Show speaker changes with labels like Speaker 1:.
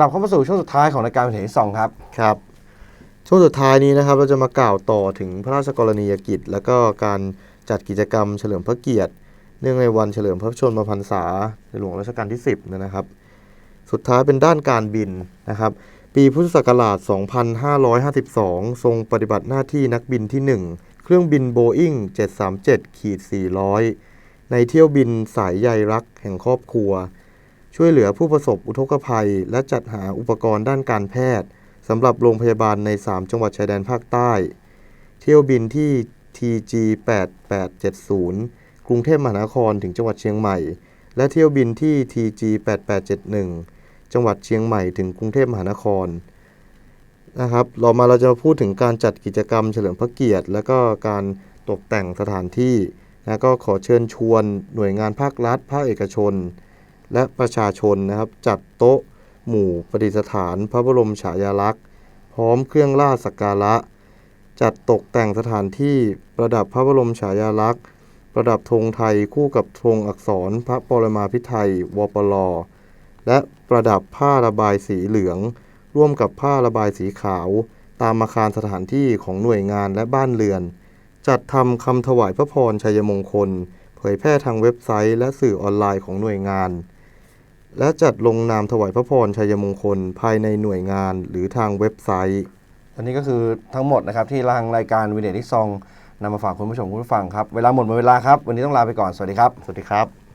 Speaker 1: กลับเข้ามาสู่ช่วงสุดท้ายของรายการเป็นเหตุที่สองครับ
Speaker 2: ครับ ช่วงสุดท้ายนี้นะครับ เราจะมากล่าวต่อถึงพระราชกรณียกิจ และก็การจัดกิจกรรมเฉลิมพระเกียรติ เนื่องในวันเฉลิมพระชนมพรรษาในหลวงรัชกาลที่ 10 นะครับ สุดท้ายเป็นด้านการบินนะครับ ปีพุทธศักราช 2552 ทรงปฏิบัติหน้าที่นักบินที่ 1 เครื่องบินโบอิง737ขีด400 ในเที่ยวบินสายใยรักแห่งครอบครัว ช่วยเหลือผู้ประสบอุทกภัย และจัดหาอุปกรณ์ด้านการแพทย์สำหรับโรงพยาบาลใน 3 จังหวัดชายแดนภาคใต้ เที่ยวบินที่ TG 8870 กรุงเทพมหานครถึงจังหวัดเชียงใหม่ และเที่ยวบินที่ TG 8871 จังหวัดเชียงใหม่ถึงกรุงเทพมหานครนะครับเรามาเราจะมาพูดถึงการจัดกิจกรรมเฉลิมพระเกียรติ และก็การตกแต่งสถานที่นะก็ขอเชิญชวนหน่วยงานภาครัฐ ภาคเอกชน และประชาชนนะครับจัดโต๊ะหมู่ประดิษฐานพระบรมฉายาลักษณ์ พร้อมเครื่องราชสักการะ จัดตกแต่งสถานที่ประดับพระบรมฉายาลักษณ์ ประดับธงไทยคู่กับธงอักษรพระปรมาภิไธยวปลและประดับผ้าระบายสีเหลือง ร่วมกับผ้าระบายสีขาว ตามอาคารสถานที่ของหน่วยงานและบ้านเรือน จัดทำคำถวายพระพรชัยมงคล เผยแพร่ทางเว็บไซต์ และสื่อออนไลน์ของหน่วยงาน และจัดลงนามถวายพระพรชัยมงคล ภายในหน่วยงานหรือทางเว็บไซต์
Speaker 1: อันนี้ก็คือทั้งหมดนะครับที่ทางรายการวินเดที่ซองนำมาฝากคุณผู้ชมคุณผู้ฟังครับ เวลาหมดหมดเวลาครับ วันนี้ต้องลาไปก่อน สวัสดีครับ
Speaker 2: สวัสดีครับ